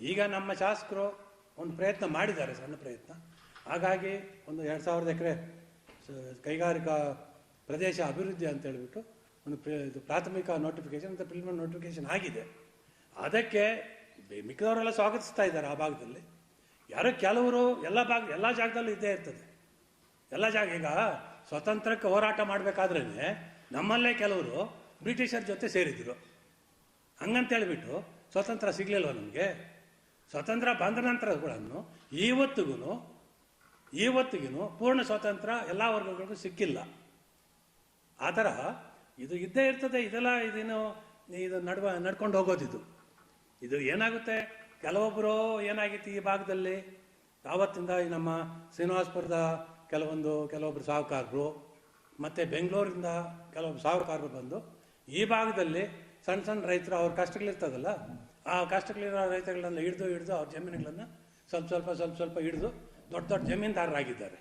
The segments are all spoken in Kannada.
ಈಗ ನಮ್ಮ ಶಾಸಕರು ಒಂದು ಪ್ರಯತ್ನ ಮಾಡಿದ್ದಾರೆ, ಸಣ್ಣ ಪ್ರಯತ್ನ. ಹಾಗಾಗಿ ಒಂದು ಎರಡು ಸಾವಿರದ ಎಕರೆ ಕೈಗಾರಿಕಾ ಪ್ರದೇಶ ಅಭಿವೃದ್ಧಿ ಅಂತ ಹೇಳಿಬಿಟ್ಟು ಒಂದು ಇದು ಪ್ರಾಥಮಿಕ ನೋಟಿಫಿಕೇಶನ್ ಮತ್ತು ಪ್ರಿಲಿಮಿನರಿ ನೋಟಿಫಿಕೇಶನ್ ಆಗಿದೆ. ಅದಕ್ಕೆ ಮಿಕ್ಕದವರೆಲ್ಲ ಸ್ವಾಗತಿಸ್ತಾ ಇದ್ದಾರೆ ಆ ಭಾಗದಲ್ಲಿ. ಯಾರೋ ಕೆಲವರು ಎಲ್ಲ ಭಾಗ, ಎಲ್ಲ ಜಾಗದಲ್ಲೂ ಇದ್ದೇ ಇರ್ತದೆ. ಎಲ್ಲ ಜಾಗ, ಈಗ ಸ್ವತಂತ್ರಕ್ಕೆ ಹೋರಾಟ ಮಾಡಬೇಕಾದ್ರೇ ನಮ್ಮಲ್ಲೇ ಕೆಲವರು ಬ್ರಿಟಿಷರ ಜೊತೆ ಸೇರಿದ್ರು. ಹಂಗಂತ ಹೇಳಿಬಿಟ್ಟು ಸ್ವತಂತ್ರ ಸಿಗಲಿಲ್ವ ನಮಗೆ? ಸ್ವತಂತ್ರ ಬಂದ ನಂತರಗಳನ್ನು ಇವತ್ತಿಗೂ ಇವತ್ತಿಗೂ ಪೂರ್ಣ ಸ್ವಾತಂತ್ರ್ಯ ಎಲ್ಲ ವರ್ಗಗಳಿಗೂ ಸಿಕ್ಕಿಲ್ಲ. ಆ ಥರ ಇದು ಇದ್ದೇ ಇರ್ತದೆ, ಇದೆಲ್ಲ ಇದೇನು ಇದು ನಡ್ವ, ನಡ್ಕೊಂಡು ಹೋಗೋದಿದು. ಇದು ಏನಾಗುತ್ತೆ? ಕೆಲವೊಬ್ಬರು ಏನಾಗಿತ್ತು ಈ ಭಾಗದಲ್ಲಿ? ಆವತ್ತಿಂದ ಈ ನಮ್ಮ ಶ್ರೀನಿವಾಸ್ಪುರದ ಕೆಲವೊಂದು ಕೆಲವೊಬ್ಬರು ಸಾಹುಕಾರರು, ಮತ್ತು ಬೆಂಗಳೂರಿಂದ ಕೆಲವೊಬ್ಬರು ಸಾಹುಕಾರರು ಬಂದು ಈ ಭಾಗದಲ್ಲಿ ಸಣ್ಣ ಸಣ್ಣ ರೈತರು ಅವ್ರ ಕಷ್ಟಗಳಿರ್ತದಲ್ಲ ಆ ಕಷ್ಟಗಳಿರೋ ರೈತಗಳನ್ನ ಹಿಡಿದು ಹಿಡಿದು ಅವ್ರ ಜಮೀನುಗಳನ್ನು ಸ್ವಲ್ಪ ಸ್ವಲ್ಪ ಸ್ವಲ್ಪ ಸ್ವಲ್ಪ ಹಿಡಿದು ದೊಡ್ಡ ದೊಡ್ಡ ಜಮೀನ್ದಾರರಾಗಿದ್ದಾರೆ.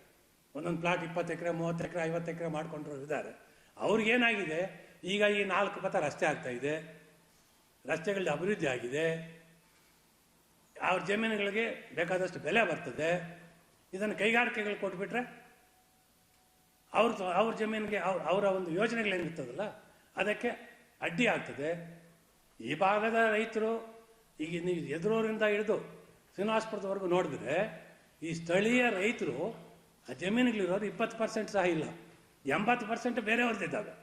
ಒಂದೊಂದು ಪ್ಲಾಟ್ ಇಪ್ಪತ್ತು ಎಕರೆ, ಮೂವತ್ತು ಎಕರೆ, ಐವತ್ತು ಎಕರೆ ಮಾಡ್ಕೊಂಡ್ರು ಇದ್ದಾರೆ. ಅವ್ರಿಗೇನಾಗಿದೆ ಈಗ ಈ ನಾಲ್ಕು ಪಥ ರಸ್ತೆ ಆಗ್ತಾ ಇದೆ. ರಸ್ತೆಗಳಲ್ಲಿ ಅಭಿವೃದ್ಧಿ ಆಗಿದೆ. ಅವ್ರ ಜಮೀನುಗಳಿಗೆ ಬೇಕಾದಷ್ಟು ಬೆಲೆ ಬರ್ತದೆ. ಇದನ್ನು ಕೈಗಾರಿಕೆಗಳು ಕೊಟ್ಬಿಟ್ರೆ ಅವ್ರ ಅವ್ರ ಜಮೀನಿಗೆ ಅವ್ರ, ಅವರ ಒಂದು ಯೋಜನೆಗಳೇನಿರ್ತದಲ್ಲ, ಅದಕ್ಕೆ ಅಡ್ಡಿ ಆಗ್ತದೆ. ಈ ಭಾಗದ ರೈತರು ಈಗ ನೀವು ಎದುರೋರಿಂದ ಹಿಡಿದು ಶ್ರೀನಿವಾಸಪುರದವರೆಗೂ ನೋಡಿದ್ರೆ ಈ ಸ್ಥಳೀಯ ರೈತರು ಆ ಜಮೀನುಗಳಿರೋರು ಇಪ್ಪತ್ತು ಪರ್ಸೆಂಟ್ ಸಹ ಇಲ್ಲ. ಎಂಬತ್ತು ಪರ್ಸೆಂಟ್ ಬೇರೆಯವ್ರದ್ದಿದ್ದಾವೆ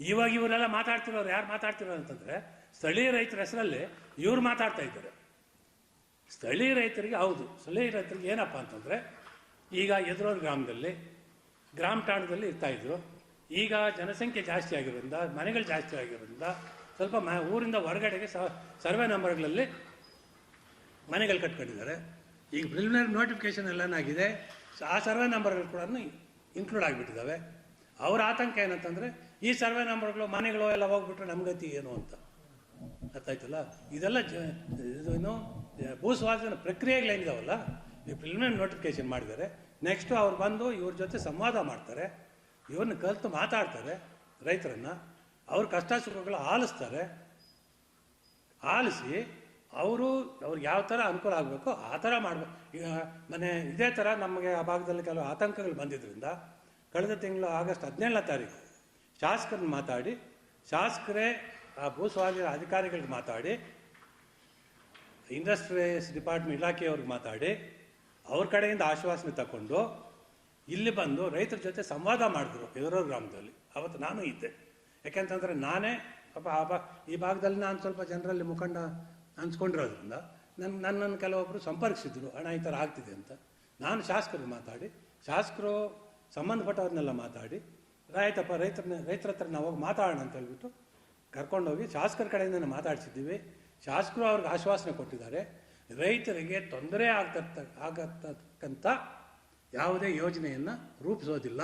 ಇವಾಗ ಇವರೆಲ್ಲ ಮಾತಾಡ್ತಿರೋರು ಯಾರು ಮಾತಾಡ್ತಿರೋ ಅಂತಂದ್ರೆ ಸ್ಥಳೀಯ ರೈತರ ಹೆಸರಲ್ಲಿ ಇವ್ರು ಮಾತಾಡ್ತಾ ಇದ್ದಾರೆ. ಸ್ಥಳೀಯ ರೈತರಿಗೆ ಹೌದು. ಸ್ಥಳೀಯ ರೈತರಿಗೆ ಏನಪ್ಪ ಅಂತಂದ್ರೆ ಈಗ ಎದುರೋರು ಗ್ರಾಮದಲ್ಲಿ, ಗ್ರಾಮ ಠಾಣದಲ್ಲಿ ಇರ್ತಾಯಿದ್ರು ಈಗ ಜನಸಂಖ್ಯೆ ಜಾಸ್ತಿ ಆಗಿರೋದ್ರಿಂದ, ಮನೆಗಳು ಜಾಸ್ತಿ ಆಗಿರೋದ್ರಿಂದ ಸ್ವಲ್ಪ ಮ, ಊರಿಂದ ಹೊರಗಡೆಗೆ ಸ- ಸರ್ವೆ ನಂಬರ್ಗಳಲ್ಲಿ ಮನೆಗಳು ಕಟ್ಕೊಂಡಿದ್ದಾರೆ. ಈಗ ಪ್ರಿಲಿಮಿನರಿ ನೋಟಿಫಿಕೇಶನ್ ಎಲ್ಲನಾಗಿದೆ ಆ ಸರ್ವೆ ನಂಬರ್ಗಳು ಕೂಡ ಇನ್ಕ್ಲೂಡ್ ಆಗಿಬಿಟ್ಟಿದ್ದಾವೆ. ಅವ್ರ ಆತಂಕ ಏನಂತಂದರೆ, ಈ ಸರ್ವೆ ನಂಬರ್ಗಳು ಮನೆಗಳು ಎಲ್ಲ ಹೋಗ್ಬಿಟ್ರೆ ನಮ್ಗತಿ ಏನು ಅಂತ. ಗೊತ್ತಾಯ್ತಲ್ಲ ಇದೆಲ್ಲ ಜ ಏನು ಭೂಸ್ವಾಧೀನ ಪ್ರಕ್ರಿಯೆಗಳೇನಿದಾವಲ್ಲ ಈ ಪ್ರಿಲಿಮಿನರಿ ನೋಟಿಫಿಕೇಶನ್ ಮಾಡಿದ್ದಾರೆ. ನೆಕ್ಸ್ಟು ಅವ್ರು ಬಂದು ಇವ್ರ ಜೊತೆ ಸಂವಾದ ಮಾಡ್ತಾರೆ. ಇವ್ರನ್ನ ಕಲಿತು ಮಾತಾಡ್ತಾರೆ ರೈತರನ್ನ. ಅವ್ರ ಕಷ್ಟ ಸುಖಗಳು ಆಲಿಸ್ತಾರೆ, ಆಲಿಸಿ ಅವರು ಅವ್ರಿಗೆ ಯಾವ ಥರ ಅನುಕೂಲ ಆಗಬೇಕು ಆ ಥರ ಮಾಡಬೇಕು ಈಗ ಮನೆ ಇದೇ ಥರ ನಮಗೆ ಆ ಭಾಗದಲ್ಲಿ ಕೆಲವು ಆತಂಕಗಳು ಬಂದಿದ್ದರಿಂದ ಕಳೆದ ತಿಂಗಳು ಆಗಸ್ಟ್ ಹದಿನೇಳನೇ ತಾರೀಕು ಶಾಸಕರನ್ನ ಮಾತಾಡಿ, ಶಾಸಕರೇ, ಆ ಭೂಸ್ವಾಧೀನ ಅಧಿಕಾರಿಗಳಿಗೆ ಮಾತಾಡಿ, ಇಂಡಸ್ಟ್ರೀಸ್ ಡಿಪಾರ್ಟ್ಮೆಂಟ್ ಇಲಾಖೆಯವ್ರಿಗೆ ಮಾತಾಡಿ, ಅವ್ರ ಕಡೆಯಿಂದ ಆಶ್ವಾಸನೆ ತಗೊಂಡು ಇಲ್ಲಿ ಬಂದು ರೈತರ ಜೊತೆ ಸಂವಾದ ಮಾಡಿದ್ರು ಎದುರೋ ಗ್ರಾಮದಲ್ಲಿ. ಅವತ್ತು ನಾನು ಇದ್ದೆ. ಯಾಕೆಂತಂದ್ರೆ ನಾನೇ, ಪಾಪ ಆ ಈ ಭಾಗದಲ್ಲಿ ನಾನು ಸ್ವಲ್ಪ ಜನರಲ್ಲಿ ಮುಖಂಡ ಅನ್ಸ್ಕೊಂಡಿರೋದ್ರಿಂದ ನನ್ನ ನನ್ನನ್ನು ಕೆಲವೊಬ್ಬರು ಸಂಪರ್ಕಿಸಿದ್ರು ಅಣ್ಣ ಈ ಥರ ಆಗ್ತಿದೆ ಅಂತ. ನಾನು ಶಾಸಕರು ಮಾತಾಡಿ, ಶಾಸಕರು ಸಂಬಂಧಪಟ್ಟವ್ರನ್ನೆಲ್ಲ ಮಾತಾಡಿ, ರೈತಪ್ಪ, ರೈತರನ್ನ, ರೈತರ ಹತ್ರ ನಾವು ಹೋಗಿ ಮಾತಾಡೋಣ ಅಂತ ಹೇಳ್ಬಿಟ್ಟು ಕರ್ಕೊಂಡೋಗಿ ಶಾಸಕರ ಕಡೆಯಿಂದ ಮಾತಾಡ್ಸಿದ್ದೀವಿ. ಶಾಸಕರು ಅವ್ರಿಗೆ ಆಶ್ವಾಸನೆ ಕೊಟ್ಟಿದ್ದಾರೆ. ರೈತರಿಗೆ ತೊಂದರೆ ಆಗ್ತಕ್ಕ ಆಗತಕ್ಕಂಥ ಯಾವುದೇ ಯೋಜನೆಯನ್ನು ರೂಪಿಸೋದಿಲ್ಲ.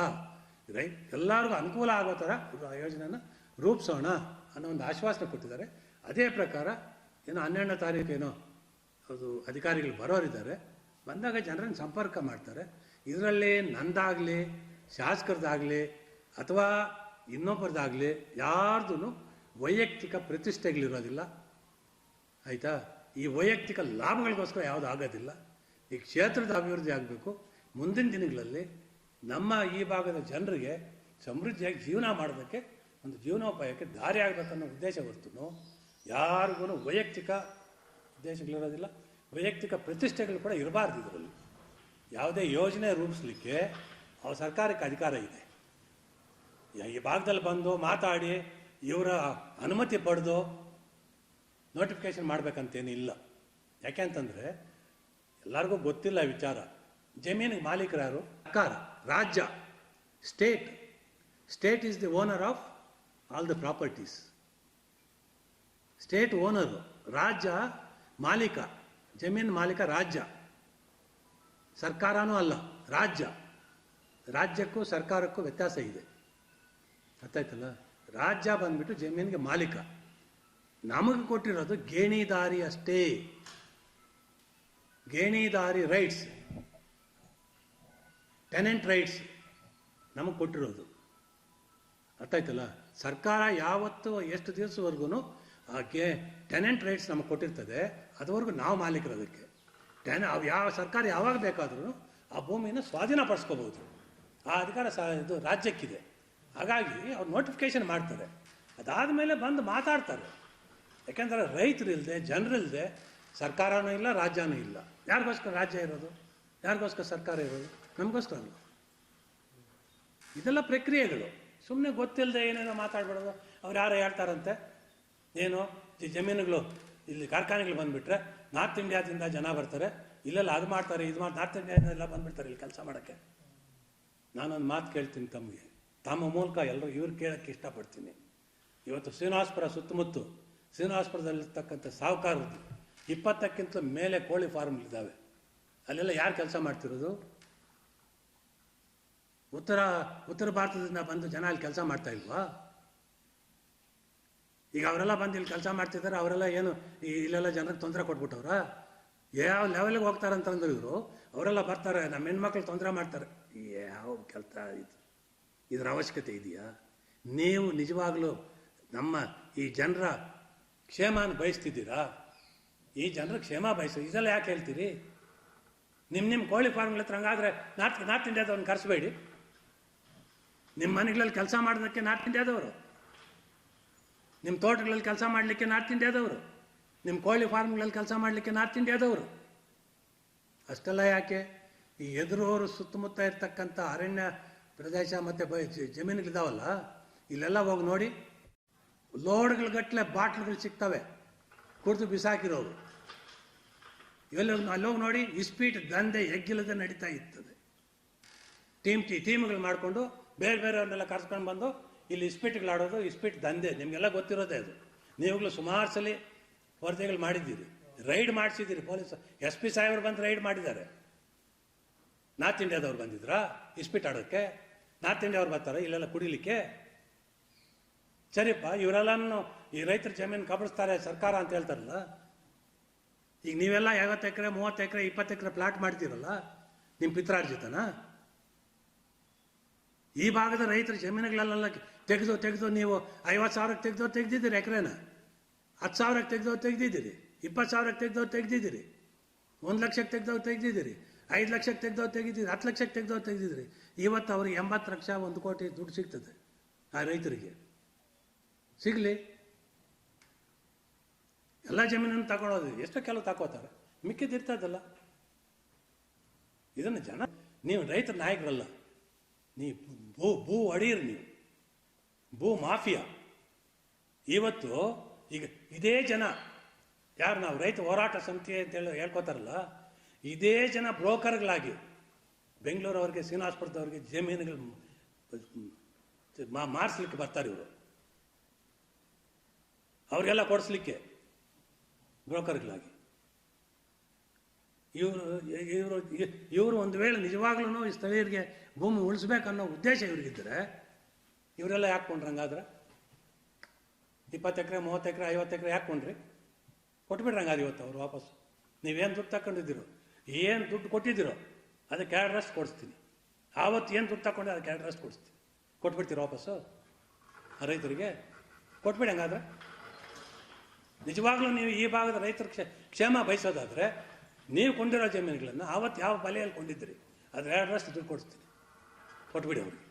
ರೈ ಎಲ್ಲರಿಗೂ ಅನುಕೂಲ ಆಗೋ ಥರ ಆ ಯೋಜನೆಯನ್ನು ರೂಪಿಸೋಣ ಅನ್ನೋ ಒಂದು ಆಶ್ವಾಸನೆ ಕೊಟ್ಟಿದ್ದಾರೆ. ಅದೇ ಪ್ರಕಾರ ಏನೋ ಹನ್ನೆರಡನೇ ತಾರೀಕು ಏನೋ ಅದು ಅಧಿಕಾರಿಗಳು ಬರೋರಿದ್ದಾರೆ. ಬಂದಾಗ ಜನರನ್ನು ಸಂಪರ್ಕ ಮಾಡ್ತಾರೆ. ಇದರಲ್ಲಿ ನಂದಾಗಲಿ, ಶಾಸಕರದಾಗಲಿ, ಅಥವಾ ಇನ್ನೊಬ್ಬರದಾಗಲಿ ಯಾರ್ದು ವೈಯಕ್ತಿಕ ಪ್ರತಿಷ್ಠೆಗಳಿರೋದಿಲ್ಲ. ಆಯಿತಾ? ಈ ವೈಯಕ್ತಿಕ ಲಾಭಗಳಿಗೋಸ್ಕರ ಯಾವುದು ಆಗೋದಿಲ್ಲ. ಈ ಕ್ಷೇತ್ರದ ಅಭಿವೃದ್ಧಿ ಆಗಬೇಕು. ಮುಂದಿನ ದಿನಗಳಲ್ಲಿ ನಮ್ಮ ಈ ಭಾಗದ ಜನರಿಗೆ ಸಮೃದ್ಧಿಯಾಗಿ ಜೀವನ ಮಾಡೋದಕ್ಕೆ ಒಂದು ಜೀವನೋಪಾಯಕ್ಕೆ ದಾರಿ ಆಗಬೇಕನ್ನೋ ಉದ್ದೇಶ ಹೊರತು ಯಾರಿಗೂ ವೈಯಕ್ತಿಕ ಉದ್ದೇಶಗಳಿರೋದಿಲ್ಲ. ವೈಯಕ್ತಿಕ ಪ್ರತಿಷ್ಠೆಗಳು ಕೂಡ ಇರಬಾರ್ದು ಇದರಲ್ಲಿ. ಯಾವುದೇ ಯೋಜನೆ ರೂಪಿಸ್ಲಿಕ್ಕೆ ಅವ್ರ ಸರ್ಕಾರಕ್ಕೆ ಅಧಿಕಾರ ಇದೆ. ಈ ಭಾಗದಲ್ಲಿ ಬಂದು ಮಾತಾಡಿ, ಇವರ ಅನುಮತಿ ಪಡೆದು ನೋಟಿಫಿಕೇಶನ್ ಯಾಕೆ ಅಂತಂದರೆ ಎಲ್ಲರಿಗೂ ಗೊತ್ತಿಲ್ಲ ವಿಚಾರ. ಜಮೀನಿಗೆ ಮಾಲೀಕರು ಯಾರು? ಸರ್ಕಾರ. ರಾಜ್ಯ state state is the owner of all the properties state owner ರಾಜ್ಯ ಮಾಲೀಕ, ಜಮೀನು ಮಾಲೀಕ ರಾಜ್ಯ. ಸರ್ಕಾರನೂ ಅಲ್ಲ, ರಾಜ್ಯ. ರಾಜ್ಯಕ್ಕೂ ಸರ್ಕಾರಕ್ಕೂ ವ್ಯತ್ಯಾಸ ಇದೆ. ಗೊತ್ತಾಯ್ತಲ್ಲ ರಾಜ್ಯ ಬಂದ್ಬಿಟ್ಟು ಜಮೀನಿಗೆ ಮಾಲೀಕ. ನಮಗೆ ಕೊಟ್ಟಿರೋದು ಗೇಣಿದಾರಿ ಅಷ್ಟೇ ಗೇಣಿದಾರಿ ರೈಟ್ಸ್ ಟೆನೆಂಟ್ ರೈಟ್ಸ್ ನಮಗೆ ಕೊಟ್ಟಿರೋದು. ಅರ್ಥಾಯ್ತಲ್ಲ ಸರ್ಕಾರ ಯಾವತ್ತು ಎಷ್ಟು ದಿವಸವರೆಗೂ ಆಕೆ ಟೆನೆಂಟ್ ರೈಟ್ಸ್ ನಮಗೆ ಕೊಟ್ಟಿರ್ತದೆ. ಅದುವರೆಗೂ ನಾವು ಮಾಲೀಕರು ಅದಕ್ಕೆ. ಟೆನ್ ಅವು ಯಾವ ಸರ್ಕಾರ ಯಾವಾಗ ಬೇಕಾದರೂ ಆ ಭೂಮಿಯನ್ನು ಸ್ವಾಧೀನಪಡಿಸ್ಕೋಬೋದು ಆ ಅಧಿಕಾರ ಸಹ ಇದು ರಾಜ್ಯಕ್ಕಿದೆ. ಹಾಗಾಗಿ ಅವ್ರು ನೋಟಿಫಿಕೇಶನ್ ಮಾಡ್ತಾರೆ. ಅದಾದ ಮೇಲೆ ಬಂದು ಮಾತಾಡ್ತಾರೆ. ಯಾಕೆಂದರೆ ರೈತರು ಇಲ್ಲದೆ ಜನರಿಲ್ಲದೆ ಸರ್ಕಾರನೂ ಇಲ್ಲ, ರಾಜ್ಯನೂ ಇಲ್ಲ. ಯಾರಿಗೋಸ್ಕರ ರಾಜ್ಯ ಇರೋದು? ಯಾರಿಗೋಸ್ಕರ ಸರ್ಕಾರ ಇರೋದು? ನಮಗೋಸ್ಕರ ಅಲ್ಲ ಇದೆಲ್ಲ ಪ್ರಕ್ರಿಯೆಗಳು. ಸುಮ್ಮನೆ ಗೊತ್ತಿಲ್ಲದೆ ಏನೇನೋ ಮಾತಾಡ್ಬಿಡೋದು. ಅವ್ರು ಯಾರು ಹೇಳ್ತಾರಂತೆ ಏನು ಈ ಜಮೀನುಗಳು, ಇಲ್ಲಿ ಕಾರ್ಖಾನೆಗಳು ಬಂದುಬಿಟ್ರೆ ನಾರ್ತ್ ಇಂಡಿಯಾದಿಂದ ಜನ ಬರ್ತಾರೆ. ಇಲ್ಲೆಲ್ಲ ಅದು ಮಾಡ್ತಾರೆ, ಇದು ಮಾಡಿ, ನಾರ್ತ್ ಇಂಡಿಯಾದಿಂದ ಬಂದುಬಿಡ್ತಾರೆ ಇಲ್ಲಿ ಕೆಲಸ ಮಾಡೋಕ್ಕೆ. ನಾನೊಂದು ಮಾತು ಕೇಳ್ತೀನಿ ತಮಗೆ. ತಮ್ಮ ಮೂಲಕ ಎಲ್ಲರೂ ಇವ್ರು ಕೇಳೋಕ್ಕೆ ಇಷ್ಟಪಡ್ತೀನಿ. ಇವತ್ತು ಶ್ರೀನಿವಾಸಪುರ ಸುತ್ತಮುತ್ತ, ಶ್ರೀನಿವಾಸಪುರದಲ್ಲಿರ್ತಕ್ಕಂಥ ಸಾಹುಕಾರದ್ದು ಇಪ್ಪತ್ತಕ್ಕಿಂತ ಮೇಲೆ ಕೋಳಿ ಫಾರ್ಮ್ಗಳಿದ್ದಾವೆ. ಅಲ್ಲೆಲ್ಲ ಯಾರು ಕೆಲಸ ಮಾಡ್ತಿರೋದು? ಉತ್ತರ ಉತ್ತರ ಭಾರತದಿಂದ ಬಂದು ಜನ ಅಲ್ಲಿ ಕೆಲಸ ಮಾಡ್ತಾ ಇಲ್ವಾ? ಈಗ ಅವರೆಲ್ಲ ಬಂದು ಇಲ್ಲಿ ಕೆಲಸ ಮಾಡ್ತಿದ್ದಾರೆ, ಅವರೆಲ್ಲ ಏನು ಇಲ್ಲೆಲ್ಲ ಜನರಿಗೆ ತೊಂದರೆ ಕೊಟ್ಬಿಟ್ಟವ್ರ? ಯಾವ ಲೆವೆಲ್ಗೆ ಹೋಗ್ತಾರಂತಂದ್ರೆ ಇವರು, ಅವರೆಲ್ಲ ಬರ್ತಾರೆ, ನಮ್ಮ ಹೆಣ್ಮಕ್ಳು ತೊಂದರೆ ಮಾಡ್ತಾರೆ. ಯಾವ ಕೆಲಸ ಇದು? ಇದರ ಅವಶ್ಯಕತೆ ಇದೆಯಾ? ನೀವು ನಿಜವಾಗ್ಲೂ ನಮ್ಮ ಈ ಜನರ ಕ್ಷೇಮಾನ ಬಯಸ್ತಿದ್ದೀರಾ? ಈ ಜನರ ಕ್ಷೇಮ ಬಯಸ ಇದೆಲ್ಲ ಯಾಕೆ ಹೇಳ್ತೀರಿ? ನಿಮ್ಮ ನಿಮ್ಮ ಕೋಳಿ ಫಾರ್ಮ್ಗಳ ಹತ್ರ ಹಂಗಾದ್ರೆ ನಾರ್ತ್ ನಾರ್ತ್ ಇಂಡಿಯಾದವ್ರನ್ನ ಕರೆಸಬೇಡಿ. ನಿಮ್ಮ ಮನೆಗಳಲ್ಲಿ ಕೆಲಸ ಮಾಡೋದಕ್ಕೆ ನಾರ್ತ್ ಇಂಡಿಯಾದವರು. ನಿಮ್ಮ ತೋಟಗಳಲ್ಲಿ ಕೆಲಸ ಮಾಡಲಿಕ್ಕೆ ನಾರ್ತ್ ಇಂಡಿಯಾದವರು. ನಿಮ್ಮ ಕೋಳಿ ಫಾರ್ಮ್ಗಳಲ್ಲಿ ಕೆಲಸ ಮಾಡಲಿಕ್ಕೆ ನಾರ್ತ್ ಇಂಡಿಯಾದವರು. ಅಷ್ಟೆಲ್ಲ ಯಾಕೆ? ಈ ಎದುರವರು ಸುತ್ತಮುತ್ತ ಇರ್ತಕ್ಕಂಥ ಅರಣ್ಯ ಪ್ರದೇಶ ಮತ್ತು ಜಮೀನುಗಳಿದಾವಲ್ಲ ಇಲ್ಲೆಲ್ಲ ಹೋಗಿ ನೋಡಿ, ಲೋಡ್ಗಳ ಗಟ್ಟಲೆ ಬಾಟ್ಲುಗಳು ಸಿಗ್ತವೆ. ಕುಡಿದು ಬಿಸಾಕಿರೋರು. ಇವೆಲ್ಲ ಅಲ್ಲೋಗಿ ನೋಡಿ ಇಸ್ಪೀಟ್ ದಂಧೆ ಎಗ್ಗಿಲ್ಲದೆ ನಡೀತಾ ಇರ್ತದೆ. ಟೀಮ್ ಟೀ ಟೀಮ್ಗಳು ಮಾಡಿಕೊಂಡು ಬೇರೆ ಬೇರೆಯವ್ರನ್ನೆಲ್ಲ ಕರ್ಸ್ಕೊಂಡು ಬಂದು ಇಲ್ಲಿ ಇಸ್ಪೀಟ್ಗಳು ಆಡೋದು ಇಸ್ಪೀಟ್ ದಂಧೆ. ನಿಮಗೆಲ್ಲ ಗೊತ್ತಿರೋದೇ ಅದು. ನೀವುಗಳು ಸುಮಾರು ಸಲ ವರದಿಗಳು ಮಾಡಿದ್ದೀರಿ. ರೈಡ್ ಮಾಡಿಸಿದ್ದೀರಿ ಪೊಲೀಸ್. ಎಸ್ ಪಿ ಸಾಹೇಬರು ಬಂದು ರೈಡ್ ಮಾಡಿದ್ದಾರೆ. ನಾರ್ತ್ ಇಂಡಿಯಾದವ್ರು ಬಂದಿದ್ರಾ? ಇಸ್ಪೀಟ್ ಆಡೋಕ್ಕೆ ನಾರ್ತ್ ಇಂಡಿಯಾವ್ರು ಬರ್ತಾರೆ, ಇಲ್ಲೆಲ್ಲ ಕುಡಿಲಿಕ್ಕೆ? ಸರಿಪ್ಪ, ಇವರೆಲ್ಲನೂ ಈ ರೈತರ ಜಮೀನು ಕಬಳಿಸ್ತಾರೆ ಸರ್ಕಾರ ಅಂತ ಹೇಳ್ತಾರಲ್ಲ. ಈಗ ನೀವೆಲ್ಲ ಐವತ್ತು ಎಕರೆ, ಮೂವತ್ತು ಎಕರೆ, ಇಪ್ಪತ್ತು ಎಕರೆ ಪ್ಲಾಟ್ ಮಾಡ್ತೀರಲ್ಲ ನಿಮ್ಮ ಪಿತ್ರಾರ್ಜಿತನ? ಈ ಭಾಗದ ರೈತರ ಜಮೀನುಗಳಲ್ಲೆಲ್ಲ ತೆಗೆದು ತೆಗೆದು ನೀವು ಐವತ್ತು ಸಾವಿರಕ್ಕೆ ತೆಗೆದು ತೆಗೆದಿದ್ದೀರಿ ಎಕರೆನ. ಹತ್ತು ಸಾವಿರಕ್ಕೆ ತೆಗೆದು ತೆಗೆದಿದ್ದೀರಿ. ಇಪ್ಪತ್ತು ಸಾವಿರಕ್ಕೆ ತೆಗೆದು ತೆಗೆದಿದ್ದೀರಿ. ಒಂದು ಲಕ್ಷಕ್ಕೆ ತೆಗೆದು ತೆಗೆದಿದ್ದೀರಿ. ಐದು ಲಕ್ಷಕ್ಕೆ ತೆಗೆದು ತೆಗೆದಿದ್ದೀರಿ. ಹತ್ತು ಲಕ್ಷಕ್ಕೆ ತೆಗೆದು ತೆಗೆದಿದ್ದೀರಿ. ಇವತ್ತು ಅವ್ರಿಗೆ ಎಂಬತ್ತು ಲಕ್ಷ ಒಂದು ಕೋಟಿ ದುಡ್ಡು ಸಿಗ್ತದೆ ಆ ರೈತರಿಗೆ. ಸಿಗಲಿ? ಎಲ್ಲ ಜಮೀನನ್ನು ತಗೊಳ್ಳೋದು ಎಷ್ಟೋ ಕೆಲವು ತಗೋತಾರೆ ಮಿಕ್ಕಿದಿರ್ತದಲ್ಲ ಇದನ್ನು ಜನ, ನೀವು ರೈತರ ನಾಯಕರಲ್ಲ. ನೀ ಭೂ ಭೂ ಒಡೆಯರು ನೀವು. ಭೂ ಮಾಫಿಯಾ. ಇವತ್ತು ಈಗ ಇದೇ ಜನ, ಯಾರು ನಾವು ರೈತ ಹೋರಾಟ ಸಮಿತಿ ಅಂತ ಹೇಳಿ ಹೇಳ್ಕೊತಾರಲ್ಲ, ಇದೇ ಜನ ಬ್ರೋಕರ್ಗಳಾಗಿ ಬೆಂಗಳೂರವ್ರಿಗೆ ಶ್ರೀನಿವಾಸಪುರದವ್ರಿಗೆ ಜಮೀನುಗಳು ಮಾರಿಸ್ಲಿಕ್ಕೆ ಬರ್ತಾರೆ ಇವರು. ಅವರಿಗೆಲ್ಲ ಕೊಡಿಸ್ಲಿಕ್ಕೆ. ಬ್ರೋಕರ್ಗಳಾಗಿ. ಇವರು ಇವರು ಇವರು ಒಂದು ವೇಳೆ ನಿಜವಾಗ್ಲೂ ಈ ಸ್ಥಳೀಯರಿಗೆ ಭೂಮಿ ಉಳಿಸ್ಬೇಕನ್ನೋ ಉದ್ದೇಶ ಇವ್ರಿಗಿದ್ದರೆ ಇವರೆಲ್ಲ ಯಾಕೆ ಹಂಗಾದ್ರೆ? ಇಪ್ಪತ್ತು ಎಕರೆ, ಮೂವತ್ತು ಎಕರೆ, ಐವತ್ತು ಎಕರೆ ಯಾಕೆ ಕೊಂಡ್ರಿ? ಕೊಟ್ಬಿಡ್ರಿ ಹಂಗಾದ್ರೆ ಇವತ್ತು ಅವ್ರು ವಾಪಸ್ ನೀವೇನು ದುಡ್ಡು ತಗೊಂಡಿದ್ದೀರೋ ಏನು ದುಡ್ಡು ಕೊಟ್ಟಿದ್ದೀರೋ, ಅದಕ್ಕೆ ಎರಡು ರಷ್ಟು ಕೊಡಿಸ್ತೀನಿ. ಆವತ್ತು ಏನು ದುಡ್ಡು ತಗೊಂಡೆ ಅದಕ್ಕೆ ಎರಡು ರಷ್ಟು ಕೊಡಿಸ್ತೀನಿ. ಕೊಟ್ಬಿಡ್ತೀರಿ ವಾಪಸ್ಸು? ರೈತರಿಗೆ ಕೊಟ್ಬಿಡಿ ಹಂಗಾದ್ರೆ. ನಿಜವಾಗ್ಲೂ ನೀವು ಈ ಭಾಗದ ರೈತರ ಕ್ಷೇ, ಕ್ಷೇಮ ಬಯಸೋದಾದರೆ, ನೀವು ಕೊಂಡಿರೋ ಜಮೀನುಗಳನ್ನು ಆವತ್ತು ಯಾವ ಬಲೆಯಲ್ಲಿ ಕೊಂಡಿದ್ದೀರಿ, ಅದ್ರ ಎರಡರಷ್ಟು ದುಡ್ಡು ಕೊಡಿಸ್ತೀನಿ. ಕೊಟ್ಬಿಡಿ ಅವ್ರಿಗೆ